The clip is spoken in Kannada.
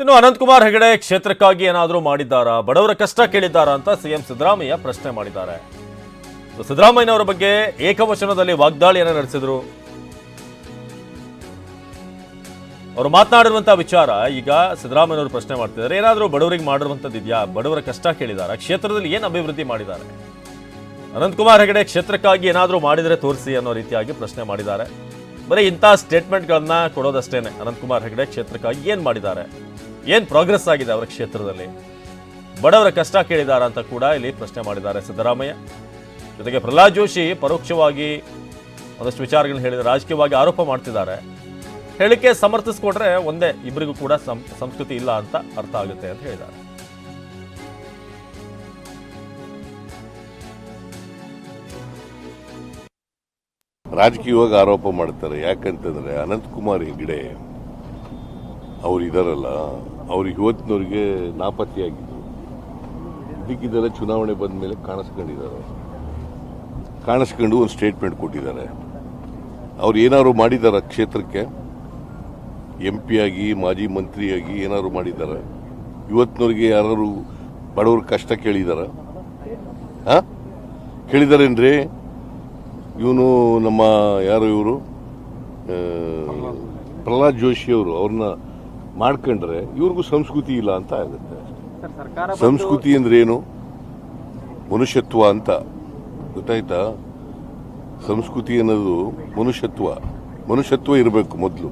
ಇನ್ನು ಅನಂತಕುಮಾರ್ ಹೆಗಡೆ ಕ್ಷೇತ್ರಕ್ಕಾಗಿ ಏನಾದರೂ ಮಾಡಿದ್ದಾರಾ? ಬಡವರ ಕಷ್ಟ ಕೇಳಿದ್ದಾರಾ ಅಂತ ಸಿಎಂ ಸಿದ್ದರಾಮಯ್ಯ ಪ್ರಶ್ನೆ ಮಾಡಿದ್ದಾರೆ. ಸಿದ್ದರಾಮಯ್ಯನವರ ಬಗ್ಗೆ ಏಕವಚನದಲ್ಲಿ ವಾಗ್ದಾಳಿಯನ್ನು ನಡೆಸಿದ್ರು. ಅವರು ಮಾತನಾಡಿರುವಂತಹ ವಿಚಾರ ಈಗ ಸಿದ್ದರಾಮಯ್ಯನವರು ಪ್ರಶ್ನೆ ಮಾಡ್ತಿದ್ದಾರೆ. ಏನಾದರೂ ಬಡವರಿಗೆ ಮಾಡಿರುವಂಥದ್ದು ಇದೆಯಾ? ಬಡವರ ಕಷ್ಟ ಕೇಳಿದಾರ? ಕ್ಷೇತ್ರದಲ್ಲಿ ಏನು ಅಭಿವೃದ್ಧಿ ಮಾಡಿದ್ದಾರೆ? ಅನಂತಕುಮಾರ್ ಹೆಗಡೆ ಕ್ಷೇತ್ರಕ್ಕಾಗಿ ಏನಾದರೂ ಮಾಡಿದರೆ ತೋರಿಸಿ ಅನ್ನೋ ರೀತಿಯಾಗಿ ಪ್ರಶ್ನೆ ಮಾಡಿದ್ದಾರೆ. ಬರೀ ಇಂಥ ಸ್ಟೇಟ್ಮೆಂಟ್ಗಳನ್ನ ಕೊಡೋದಷ್ಟೇನೆ ಅನಂತಕುಮಾರ್ ಹೆಗಡೆ ಕ್ಷೇತ್ರಕ್ಕಾಗಿ ಏನು ಮಾಡಿದ್ದಾರೆ? ಏನು ಪ್ರೋಗ್ರೆಸ್ ಆಗಿದೆ ಅವರ ಕ್ಷೇತ್ರದಲ್ಲಿ? ಬಡವರ ಕಷ್ಟ ಕೇಳಿದಾರ ಅಂತ ಕೂಡ ಇಲ್ಲಿ ಪ್ರಶ್ನೆ ಮಾಡಿದ್ದಾರೆ ಸಿದ್ದರಾಮಯ್ಯ. ಜೊತೆಗೆ ಪ್ರಹ್ಲಾದ್ ಜೋಶಿ ಪರೋಕ್ಷವಾಗಿ ಒಂದಷ್ಟು ವಿಚಾರಗಳನ್ನ ಹೇಳಿದ ರಾಜಕೀಯವಾಗಿ ಆರೋಪ ಮಾಡ್ತಿದ್ದಾರೆ. ಹೇಳಿಕೆ ಸಮರ್ಥಿಸ್ಕೊಟ್ರೆ ಒಂದೇ ಇಬ್ಬರಿಗೂ ಕೂಡ ಸಂಸ್ಕೃತಿ ಇಲ್ಲ ಅಂತ ಅರ್ಥ ಆಗುತ್ತೆ ಅಂತ ಹೇಳಿದ್ದಾರೆ. ರಾಜಕೀಯವಾಗಿ ಆರೋಪ ಮಾಡ್ತಾರೆ. ಯಾಕಂತಂದ್ರೆ ಅನಂತಕುಮಾರ್ ಹೆಗ್ಡೆ ಅವ್ರು ಇದಾರಲ್ಲ ಅವ್ರು ಇವತ್ತಿನವ್ರಿಗೆ ನಾಪತ್ತೆಯಾಗಿದ್ದು. ಇದಕ್ಕಿದ್ದೆಲ್ಲ ಚುನಾವಣೆ ಬಂದ ಮೇಲೆ ಕಾಣಿಸ್ಕೊಂಡಿದ್ದಾರೆ ಕಾಣಿಸ್ಕೊಂಡು ಒಂದು ಸ್ಟೇಟ್ಮೆಂಟ್ ಕೊಟ್ಟಿದ್ದಾರೆ. ಅವ್ರು ಏನಾದ್ರು ಮಾಡಿದ್ದಾರೆ ಕ್ಷೇತ್ರಕ್ಕೆ? ಎಂ ಪಿ ಆಗಿ ಮಾಜಿ ಮಂತ್ರಿಯಾಗಿ ಏನಾದ್ರು ಮಾಡಿದ್ದಾರೆ? ಇವತ್ತಿನವ್ರಿಗೆ ಯಾರು ಬಡವ್ರ ಕಷ್ಟ ಕೇಳಿದಾರ ಹಾ? ಕೇಳಿದಾರೇನ್ರಿ ಇವನು ನಮ್ಮ ಯಾರು ಇವರು? ಪ್ರಹ್ಲಾದ್ ಜೋಶಿ ಅವರು ಅವ್ರನ್ನ ಮಾಡ್ಕೊಂಡ್ರೆ ಇವ್ರಿಗೂ ಸಂಸ್ಕೃತಿ ಇಲ್ಲ ಅಂತ ಆಗುತ್ತೆ. ಸಂಸ್ಕೃತಿ ಅಂದ್ರೆ ಏನು? ಮನುಷ್ಯತ್ವ ಅಂತ. ಗೊತ್ತಾಯ್ತಾ? ಸಂಸ್ಕೃತಿ ಅನ್ನೋದು ಮನುಷ್ಯತ್ವ. ಮನುಷ್ಯತ್ವ ಇರಬೇಕು ಮೊದಲು.